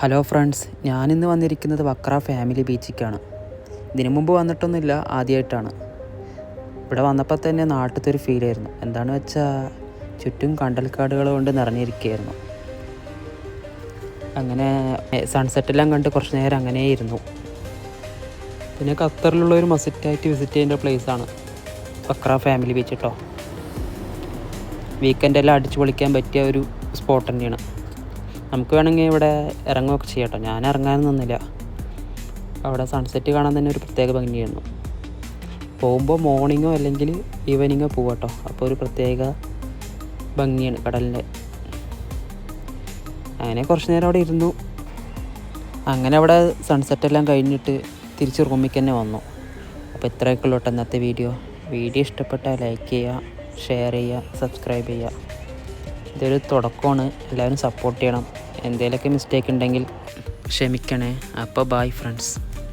Hello friends ഞാനിന്ന് വന്നിരിക്കുന്നത് വക്ര family ബീച്ചിലേക്കാണ് ഇതിനു മുമ്പ് വന്നിട്ടൊന്നുമില്ല ആദ്യമായിട്ടാണ് ഇവിടെ വന്നപ്പോൾ തന്നെ നാട്ടിലത്തെ ഒരു ഫീലായിരുന്നു എന്താണെന്ന് വെച്ചാൽ ചുറ്റും കണ്ടൽക്കാടുകൾ കൊണ്ട് നിറഞ്ഞിരിക്കുകയായിരുന്നു. അങ്ങനെ സൺസെറ്റെല്ലാം കണ്ട് കുറച്ച് നേരം അങ്ങനെ ഇരുന്നു. പിന്നെ ഖത്തറിലുള്ള ഒരു മസിറ്റായിട്ട് വിസിറ്റ് ചെയ്യേണ്ട പ്ലേസാണ് വക്ര ഫാമിലി ബീച്ച് കേട്ടോ വീക്കെൻഡെല്ലാം അടിച്ചു പൊളിക്കാൻ പറ്റിയ ഒരു സ്പോട്ട് തന്നെയാണ്. നമുക്ക് വേണമെങ്കിൽ ഇവിടെ ഇറങ്ങുകയൊക്കെ ചെയ്യാം കേട്ടോ. ഞാൻ ഇറങ്ങാനൊന്നും നിന്നില്ല. അവിടെ സൺസെറ്റ് കാണാൻ തന്നെ ഒരു പ്രത്യേക ഭംഗിയായിരുന്നു. പോകുമ്പോൾ മോർണിങ്ങോ അല്ലെങ്കിൽ ഈവനിങ്ങോ പോവാട്ടോ അപ്പോൾ ഒരു പ്രത്യേക ഭംഗിയാണ് കടലിന്റെ. അങ്ങനെ കുറച്ച് നേരം അവിടെ ഇരുന്നു. അങ്ങനെ അവിടെ സൺസെറ്റ് എല്ലാം കഴിഞ്ഞിട്ട് തിരിച്ച് റൂമിലേക്ക് തന്നെ വന്നു. അപ്പോൾ ഇത്രയൊക്കെ ഉള്ളൂ ഇന്നത്തെ വീഡിയോ വീഡിയോ ഇഷ്ടപ്പെട്ടാൽ ലൈക്ക് ചെയ്യുക ഷെയർ ചെയ്യുക സബ്സ്ക്രൈബ് ചെയ്യുക. ഇതൊരു തുടക്കമാണ്. എല്ലാവരും സപ്പോർട്ട് ചെയ്യണം. എന്തെങ്കിലുമൊക്കെ മിസ്റ്റേക്ക് ഉണ്ടെങ്കിൽ ക്ഷമിക്കണേ. അപ്പോൾ ബായ് ഫ്രണ്ട്സ്